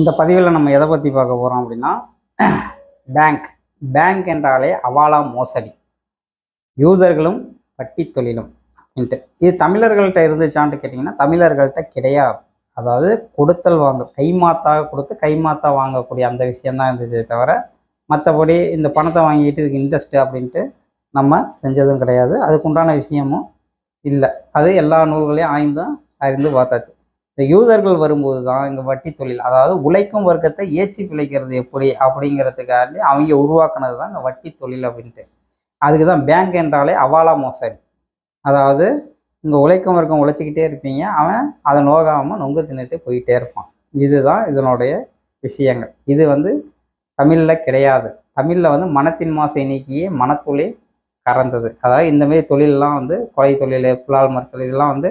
இந்த பதிவில் நம்ம எதை பற்றி பார்க்க போகிறோம் அப்படின்னா பேங்க் பேங்க் என்றாலே அவாலா மோசடி. யூதர்களும் வட்டி தொழிலும் அப்படின்ட்டு. இது தமிழர்கள்ட்ட இருந்துச்சான்ட்டு கேட்டிங்கன்னா தமிழர்கள்ட்ட கிடையாது. அதாவது கொடுத்தல் வாங்க கைமாத்தாக கொடுத்து கைமாத்தா வாங்கக்கூடிய அந்த விஷயந்தான் இருந்துச்சே தவிர மற்றபடி இந்த பணத்தை வாங்கிட்டு இதுக்கு இன்ட்ரெஸ்ட் அப்படின்ட்டு நம்ம செஞ்சதும் கிடையாது. அதுக்குண்டான விஷயமும் இல்லை. அது எல்லா நூல்களையும் ஆய்ந்தும் அறிந்து பார்த்தாச்சு. இந்த யூதர்கள் வரும்போது தான் இங்கே வட்டி தொழில் அதாவது உழைக்கும் வர்க்கத்தை ஏச்சி பிழைக்கிறது எப்படி அப்படிங்கிறதுக்காண்டி அவங்க உருவாக்குனது தான் இங்கே வட்டி தொழில் அப்படின்ட்டு. அதுக்கு தான் பேங்க் என்றாலே அவாலா மோசடி. அதாவது இங்கே உழைக்கும் வர்க்கம் உழைச்சிக்கிட்டே இருப்பீங்க அவன் அதை நோகாமல் நொங்கு தின்னுட்டு போயிட்டே இருப்பான். இதுதான் இதனுடைய விஷயங்கள். இது வந்து தமிழில் கிடையாது. தமிழில் வந்து மனத்தின் மாசை நீக்கியே மனத்தொழில் கறந்தது. அதாவது இந்தமாரி தொழிலெலாம் வந்து கொலை தொழில் புலால் மரத்தொழில் இதெல்லாம் வந்து